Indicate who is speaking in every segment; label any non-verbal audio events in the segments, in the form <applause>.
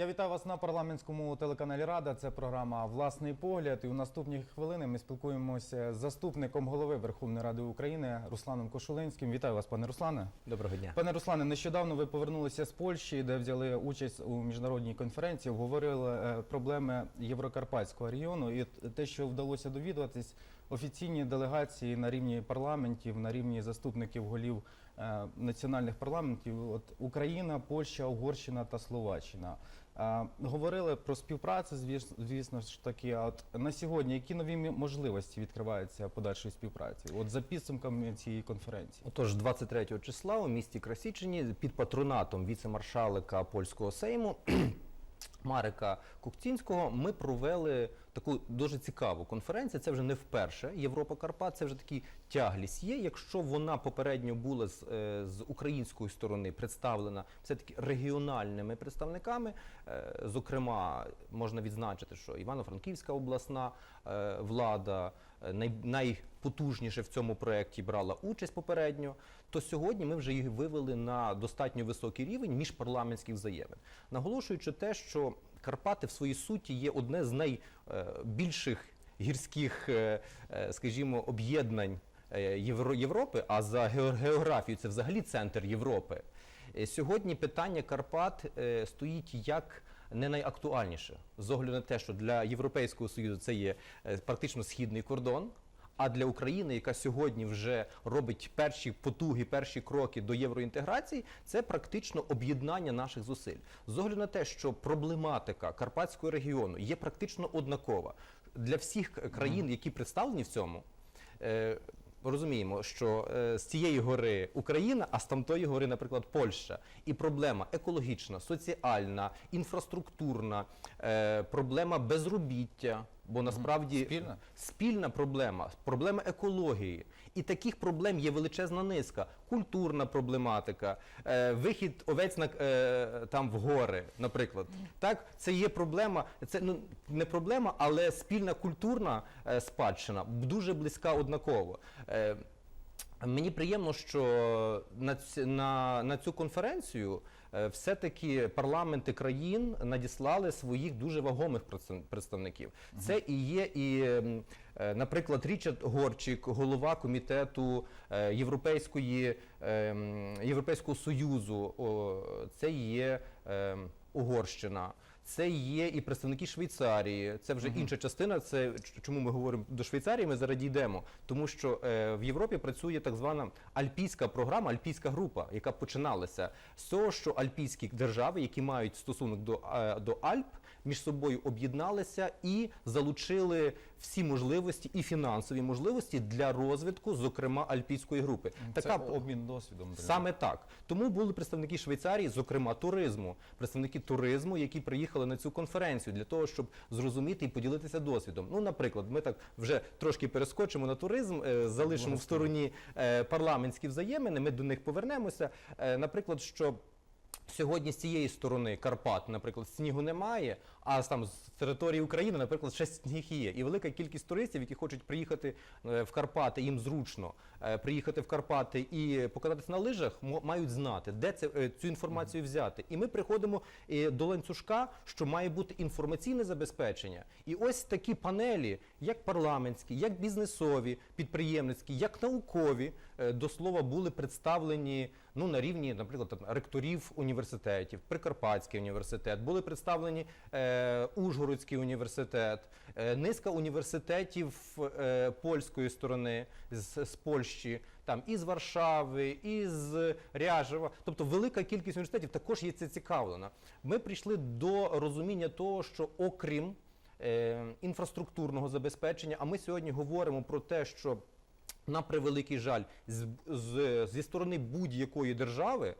Speaker 1: Я вітаю вас на парламентському телеканалі Рада. Це програма Власний погляд. І у наступні хвилини ми спілкуємося з заступником голови Верховної Ради України Русланом Кошулинським. Вітаю вас, пане Руслане.
Speaker 2: Доброго дня.
Speaker 1: Пане Руслане, нещодавно ви повернулися з Польщі, де взяли участь у міжнародній конференції, обговорили е, проблеми Єврокарпатського регіону і те, що вдалося довідуватись, офіційні делегації на рівні парламентів, на рівні заступників голів національних парламентів, от Україна, Польща, Угорщина та Словаччина. Е, Говорили про співпрацю, звіс- звісно ж таки. От на сьогодні які нові можливості відкриваються подальшої співпраці? От за підсумками цієї конференції.
Speaker 2: Отож, 23 числа у місті Красічині під патронатом віце-маршалика польського сейму Марика Кукцінського ми провели таку дуже цікаву конференцію. Це вже не вперше Європа Карпат. Це вже такий тяглість є. Якщо вона попередньо була з, е, з української сторони представлена все таки регіональними представниками, е, зокрема, можна відзначити, що Івано-Франківська обласна е, влада е, най, найпотужніше в цьому проєкті брала участь попередньо, то сьогодні ми вже їх вивели на достатньо високий рівень міжпарламентських взаємин, наголошуючи те, що Карпати в своїй суті є одне з найбільших гірських, е, е, скажімо, об'єднань е, Євро- Європи, а за гео- географією це взагалі центр Європи. Е, Сьогодні питання Карпат е, стоїть як не найактуальніше з огляду на те, що для Європейського союзу це є е, практично східний кордон. А для України, яка сьогодні вже робить перші потуги, перші кроки до євроінтеграції, це практично об'єднання наших зусиль. З огляду на те, що проблематика Карпатського регіону є практично однакова для всіх країн, які представлені в цьому. Е, Розуміємо, що е, з цієї гори Україна, а з тамтої гори, наприклад, Польща. І проблема екологічна, соціальна, інфраструктурна, е, проблема безробіття, бо насправді
Speaker 1: Спільна?
Speaker 2: спільна проблема, проблема екології. І таких проблем є величезна низка. Культурна проблематика, е, вихід овець на, е, там в гори, наприклад. Так, це є проблема, це ну, не проблема, але спільна культурна е, спадщина дуже близька однаково. Е, Мені приємно, що на, на, на цю конференцію е, все-таки парламенти країн надіслали своїх дуже вагомих представ- представників. Це і є і, е, наприклад, Річард Горчик, голова комітету е, Європейської, Європейського Союзу. Це є Угорщина. Це є і представники Швейцарії. Це вже інша частина. Це чому ми говоримо до Швейцарії. Ми зараз дійдемо, тому що е, в Європі працює так звана альпійська програма, альпійська група, яка починалася з того, що альпійські держави, які мають стосунок до, е, до Альп, між собою об'єдналися і залучили всі можливості і фінансові можливості для розвитку, зокрема альпійської групи.
Speaker 1: Це обмін досвідом.
Speaker 2: Саме так. Тому були представники Швейцарії, зокрема туризму, представники туризму, які приїхали на цю конференцію для того, щоб зрозуміти і поділитися досвідом. Ну, наприклад, ми так вже трошки перескочимо на туризм, е, залишимо в стороні е, парламентські взаємини. Ми до них повернемося. Е, наприклад, що. Сьогодні з цієї сторони Карпат, наприклад, снігу немає, а там з території України, наприклад, ще сніг є. І велика кількість туристів, які хочуть приїхати е, в Карпати, їм зручно е, приїхати в Карпати і покататися на лижах, мають знати, де це е, цю інформацію взяти. І ми приходимо до ланцюжка, що має бути інформаційне забезпечення. І ось такі панелі, як парламентські, як бізнесові, підприємницькі, як наукові, до слова, були представлені ну на рівні, наприклад, ректорів університетів, Прикарпатський університет, були представлені Ужгородський університет, е, низка університетів е, польської сторони з, з Польщі, там із Варшави, із Ряжева. Тобто велика кількість університетів також є це цікавлена. Ми прийшли до розуміння того, що окрім е, інфраструктурного забезпечення, а ми сьогодні говоримо про те, що на превеликий жаль, з, з, зі сторони будь-якої держави,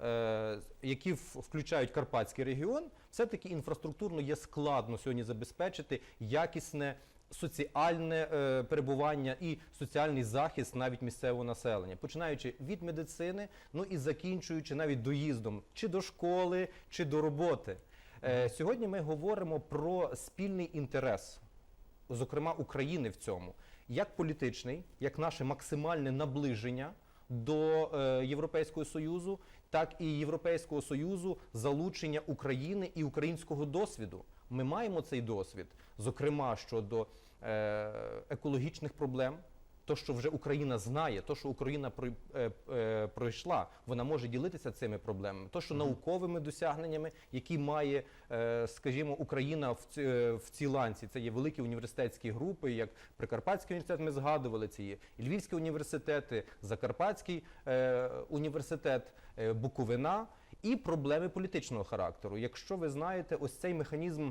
Speaker 2: е, які включають Карпатський регіон, все-таки інфраструктурно є складно сьогодні забезпечити якісне соціальне е, перебування і соціальний захист навіть місцевого населення, починаючи від медицини, ну і закінчуючи навіть доїздом чи до школи, чи до роботи. Е, сьогодні ми говоримо про спільний інтерес зокрема України в цьому, як політичний, як наше максимальне наближення до е, Європейського Союзу, так і Європейського Союзу залучення України і українського досвіду. Ми маємо цей досвід, зокрема щодо е, екологічних проблем. То, що вже Україна знає, то, що Україна прой- е, е, пройшла, вона може ділитися цими проблемами. То, що науковими досягненнями, які має, е, скажімо, Україна в, ці- в цій ланці, це є великі університетські групи, як Прикарпатський університет, ми згадували, це є і Львівські університети, Закарпатський університет, Буковина і проблеми політичного характеру. Якщо ви знаєте, ось цей механізм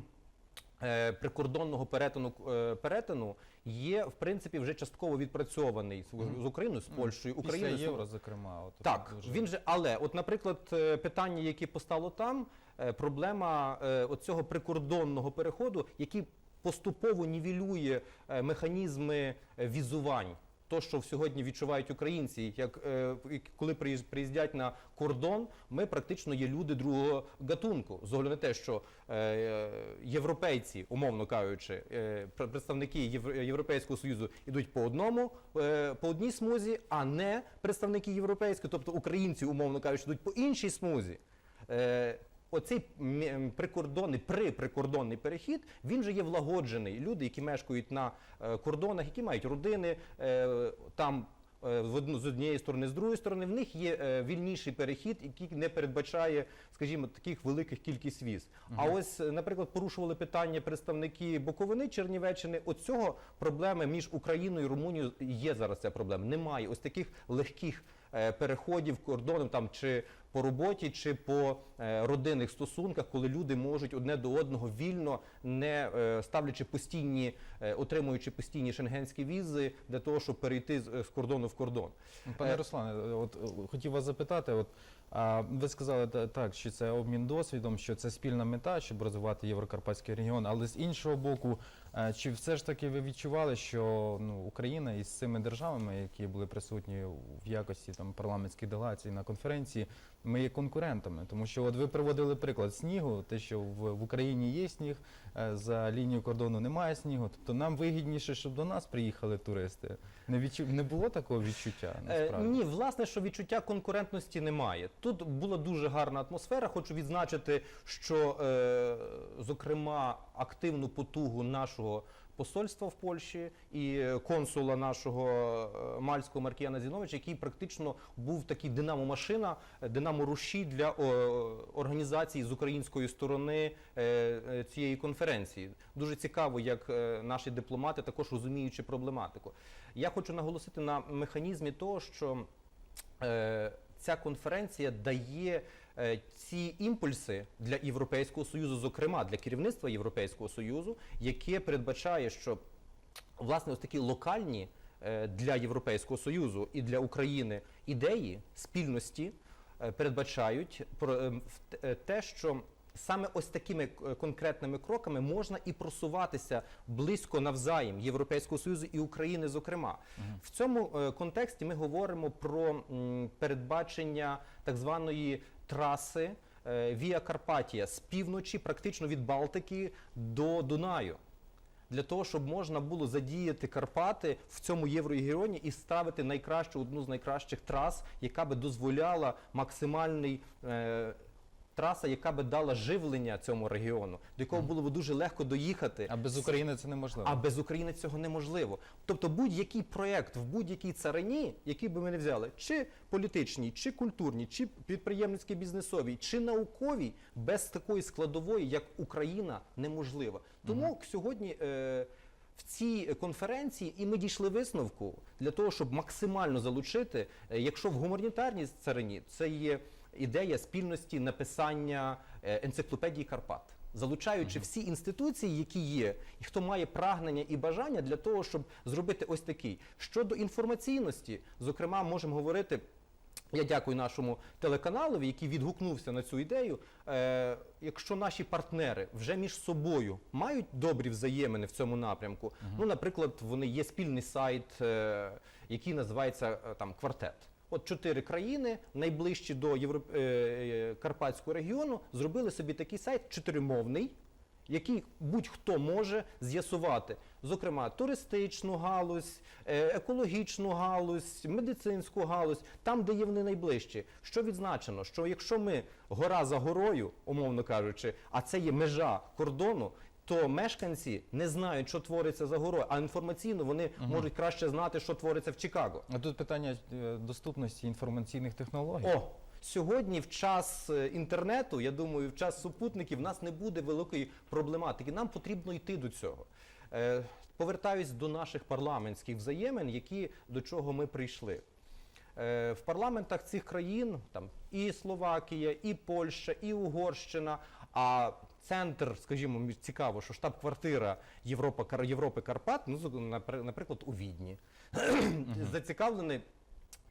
Speaker 2: прикордонного перетину, е, перетину є в принципі вже частково відпрацьований з, з Україною, з Польщею, Україною. Після
Speaker 1: євро, зокрема. От,
Speaker 2: Так,
Speaker 1: дуже-
Speaker 2: він же, але, от, наприклад, е, питання, яке постало там, е, проблема е, оцього прикордонного переходу, який поступово нівелює е, механізми е, візувань. То, що сьогодні відчувають українці, як е, коли приїз- приїздять на кордон, ми практично є люди другого гатунку. З на те, що е, європейці, умовно кажучи, е, пр- представники Євр- Європейського союзу йдуть по одному, е, по одній смузі, а не представники європейської, тобто українці, умовно кажучи, йдуть по іншій смузі. Е, Оцей прикордонний приприкордонний перехід він вже є влагоджений. Люди, які мешкають на е, кордонах, які мають родини е, там. е, В одну з однієї сторони, з другої сторони, в них є вільніший перехід, який не передбачає, скажімо, таких великих кількість віз. А ось, наприклад, порушували питання представники Буковини Чернівеччини. От цього проблеми між Україною і Румунією є зараз. Ця проблема. Немає ось таких легких переходів кордоном там чи по роботі, чи по е, родинних стосунках, коли люди можуть одне до одного вільно, не е, ставлячи постійні, е, отримуючи постійні шенгенські візи для того, щоб перейти з, кордону в кордон.
Speaker 1: Пане
Speaker 2: Е,
Speaker 1: Руслане, от е, хотів вас запитати. От ви сказали так, що це обмін досвідом, що це спільна мета, щоб розвивати єврокарпатський регіон. Але з іншого боку, е, чи все ж таки ви відчували, що ну Україна із цими державами, які були присутні в якості там парламентських делегацій на конференції, ми є конкурентами, тому що от ви приводили приклад снігу, те, що в, в Україні є сніг, е, за лінією кордону немає снігу. Тобто нам вигідніше, щоб до нас приїхали туристи. Не відчу... не було такого відчуття
Speaker 2: Е,
Speaker 1: насправді.
Speaker 2: ні, власне, що відчуття конкурентності немає. Тут була дуже гарна атмосфера. Хочу відзначити, що, е, зокрема, активну потугу нашого посольства в Польщі і е, консула нашого е, мальського Маркіяна Зіновича, який практично був такий динамо-машина, е, динамо-рушій для організації з української сторони цієї конференції. Дуже цікаво, як наші дипломати також розуміючи проблематику. Я хочу наголосити на механізмі того, що ця конференція дає ці імпульси для Європейського союзу, зокрема для керівництва Європейського союзу, яке передбачає, що власне ось такі локальні е, для Європейського союзу і для України ідеї спільності е, передбачають е, те- е, що саме ось такими е, конкретними кроками можна і просуватися близько навзаєм Європейського союзу і України, зокрема. В цьому е, контексті ми говоримо про передбачення так званої траси е, Віа Карпатія з півночі, практично від Балтики до Дунаю для того, щоб можна було задіяти Карпати в цьому єврорегіоні і ставити найкращу одну з найкращих трас, яка би дозволяла максимальний. Е, Траса, яка би дала живлення цьому регіону, до якого було б дуже легко доїхати.
Speaker 1: А без України це неможливо.
Speaker 2: А без України цього неможливо. Тобто будь-який проєкт в будь-якій царині, який би ми не взяли, чи політичній, чи культурній, чи підприємницький бізнесовій, чи науковій, без такої складової, як Україна, неможливо. Тому сьогодні. Е- в цій конференції і ми дійшли висновку для того, щоб максимально залучити, е, якщо в гуманітарній царині це є ідея спільності написання е, енциклопедії Карпат залучаючи всі інституції, які є, і хто має прагнення і бажання для того, щоб зробити ось такий. Щодо інформаційності, зокрема, можемо говорити. Я дякую нашому телеканалові, який відгукнувся на цю ідею. Е, якщо наші партнери вже між собою мають добрі взаємини в цьому напрямку, ну, наприклад, вони є спільний сайт, е, який називається е, там квартет. От чотири країни, найближчі до Європ... е, е, Карпатського регіону, зробили собі такий сайт чотиримовний, який будь-хто може з'ясувати, зокрема, туристичну галузь, е, екологічну галузь, медицинську галузь, там, де є вони найближчі. Що відзначено? Що якщо ми гора за горою, умовно кажучи, а це є межа кордону. То мешканці не знають, що твориться за горою, а інформаційно вони можуть краще знати, що твориться в Чикаго.
Speaker 1: А тут питання е, доступності інформаційних технологій.
Speaker 2: О, сьогодні в час е, інтернету, я думаю, в час супутників в нас не буде великої проблематики. Нам потрібно йти до цього. Е, повертаюсь до наших парламентських взаємин, які до чого ми прийшли. Е, в парламентах цих країн там і Словакія, і Польща, і Угорщина. А центр, скажімо, цікаво, що штаб-квартира Європа Кар- Європи Карпат, ну наприклад, у Відні, <clears throat> зацікавлений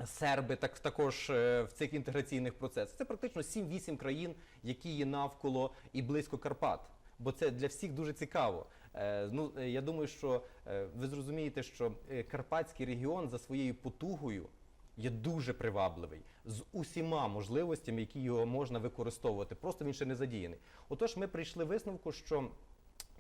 Speaker 2: серби так також е, в цих інтеграційних процесах. Це практично 7-8 країн, які є навколо і близько Карпат. Бо це для всіх дуже цікаво. Е, ну, е, я думаю, що е, ви зрозумієте, що е, Карпатський регіон за своєю потугою є дуже привабливий з усіма можливостями, які його можна використовувати. Просто він ще не задіяний. Отож, ми прийшли висновку, що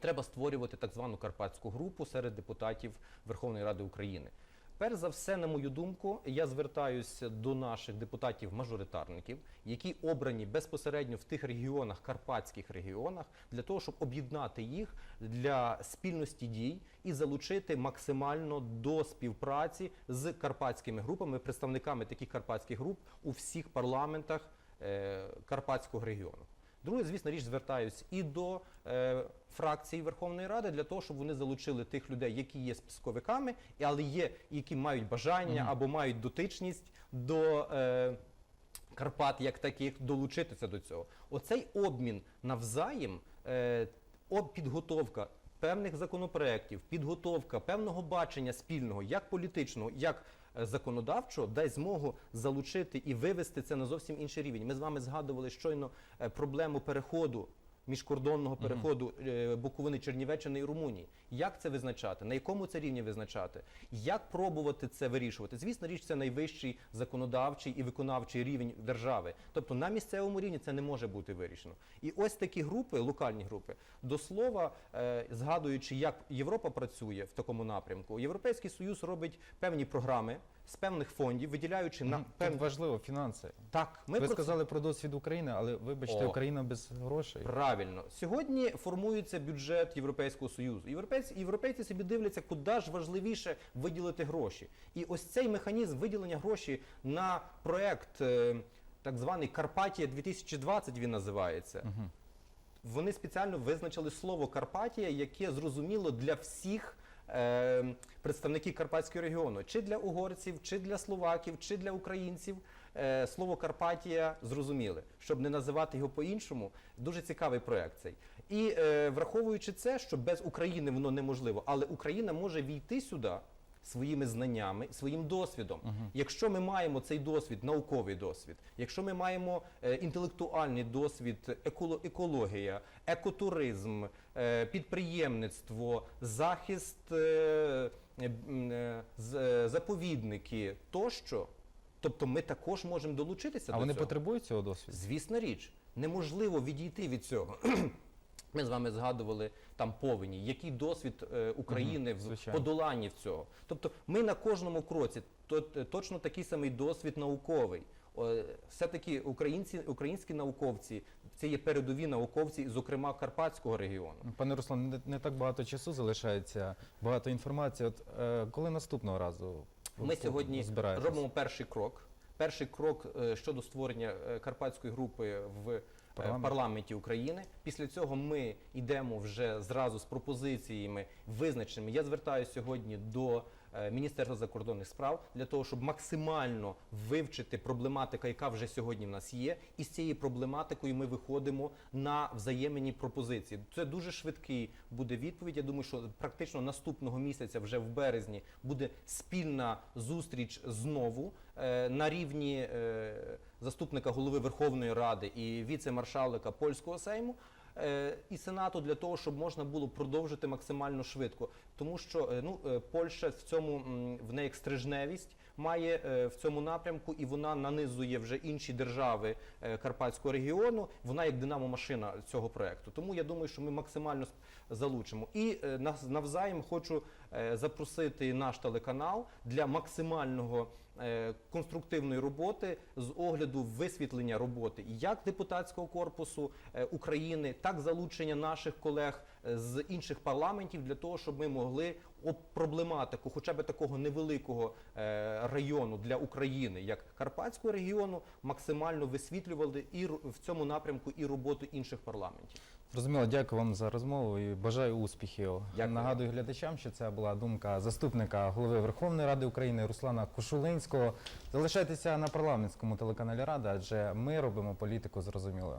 Speaker 2: треба створювати так звану карпатську групу серед депутатів Верховної Ради України. Перш за все, на мою думку, я звертаюся до наших депутатів-мажоритарників, які обрані безпосередньо в тих регіонах, карпатських регіонах, для того, щоб об'єднати їх для спільності дій і залучити максимально до співпраці з карпатськими групами, представниками таких карпатських груп у всіх парламентах е, Карпатського регіону. Друге, звісно, річ звертаюсь і до е, фракції Верховної Ради для того, щоб вони залучили тих людей, які є списковиками, і- але є, які мають бажання або мають дотичність до е, Карпат як таких, долучитися до цього. Оцей обмін навзаєм, е, підготовка певних законопроєктів, підготовка певного бачення спільного, як політичного, як законодавчого, дасть змогу залучити і вивести це на зовсім інший рівень. Ми з вами згадували щойно е, проблему переходу. Міжкордонного переходу е, Буковини, Чернівеччини і Румунії. Як це визначати? На якому це рівні визначати? Як пробувати це вирішувати? Звісно, річ це найвищий законодавчий і виконавчий рівень держави. Тобто на місцевому рівні це не може бути вирішено. І ось такі групи, локальні групи, до слова, е, згадуючи, як Європа працює в такому напрямку, Європейський Союз робить певні програми з певних фондів, виділяючи на певні
Speaker 1: важливо фінанси.
Speaker 2: так. Ми
Speaker 1: Ви
Speaker 2: про
Speaker 1: сказали про досвід України, але вибачте,
Speaker 2: О.
Speaker 1: Україна без грошей.
Speaker 2: Правильно, сьогодні формується бюджет Європейського союзу. Європейці, європейці собі дивляться, куди ж важливіше виділити гроші. І ось цей механізм виділення грошей на проект, е, так званий Карпатія 2020 він називається. Вони спеціально визначили слово Карпатія, яке зрозуміло для всіх. е, Представників Карпатського регіону, чи для угорців, чи для словаків, чи для українців, слово Карпатія зрозуміли, щоб не називати його по-іншому. Дуже цікавий проект цей. І е, враховуючи це, що без України воно неможливо, але Україна може війти сюди своїми знаннями, своїм досвідом. Якщо ми маємо цей досвід, науковий досвід, якщо ми маємо е, інтелектуальний досвід, еколо- екологія, екотуризм, е, підприємництво, захист, е, е, е, е, заповідники тощо. Тобто ми також можемо долучитися
Speaker 1: А
Speaker 2: до
Speaker 1: вони
Speaker 2: цього.
Speaker 1: потребують цього досвіду?
Speaker 2: Звісна річ, неможливо відійти від цього. <clears throat> Ми з вами згадували там повені, який досвід е, України в подоланні в цього. Тобто ми на кожному кроці то, е, точно такий самий досвід науковий. Все-таки українці, українські науковці, це є передові науковці, зокрема Карпатського регіону.
Speaker 1: Пане Руслан, не, не так багато часу залишається, багато інформації. От е, коли наступного разу
Speaker 2: Ми сьогодні
Speaker 1: збираєтесь?
Speaker 2: робимо перший крок. Перший крок е, щодо створення е, карпатської групи в е,
Speaker 1: Парламент.
Speaker 2: парламенті України. Після цього ми йдемо вже зразу з пропозиціями визначеними. Я звертаюся сьогодні до Міністерства закордонних справ для того, щоб максимально вивчити проблематику, яка вже сьогодні в нас є, і з цією проблематикою ми виходимо на взаємні пропозиції. Це дуже швидкий буде відповідь. Я думаю, що практично наступного місяця, вже в березні, буде спільна зустріч знову е, на рівні е, заступника голови Верховної Ради і віце-маршалика польського сейму. Е, І сенату для того, щоб можна було продовжити максимально швидко, тому що е, ну е, Польща в цьому в неї стрижневість. має в цьому напрямку, і вона нанизує вже інші держави Карпатського регіону. Вона як динамо-машина цього проекту. Тому я думаю, що ми максимально залучимо. І навзаєм хочу запросити наш телеканал для максимального. е, Конструктивної роботи з огляду висвітлення роботи як депутатського корпусу е, України, так залучення наших колег е, з інших парламентів для того, щоб ми могли об проблематику, хоча б такого невеликого е, району для України, як Карпатського регіону, максимально висвітлювали і в цьому напрямку і роботу інших парламентів.
Speaker 1: Зрозуміло, дякую вам за розмову і бажаю успіхів.
Speaker 2: Дякую.
Speaker 1: Нагадую глядачам, що це була думка заступника голови Верховної Ради України Руслана Кошулинського. Залишайтеся на парламентському телеканалі Рада, адже ми робимо політику зрозумілою.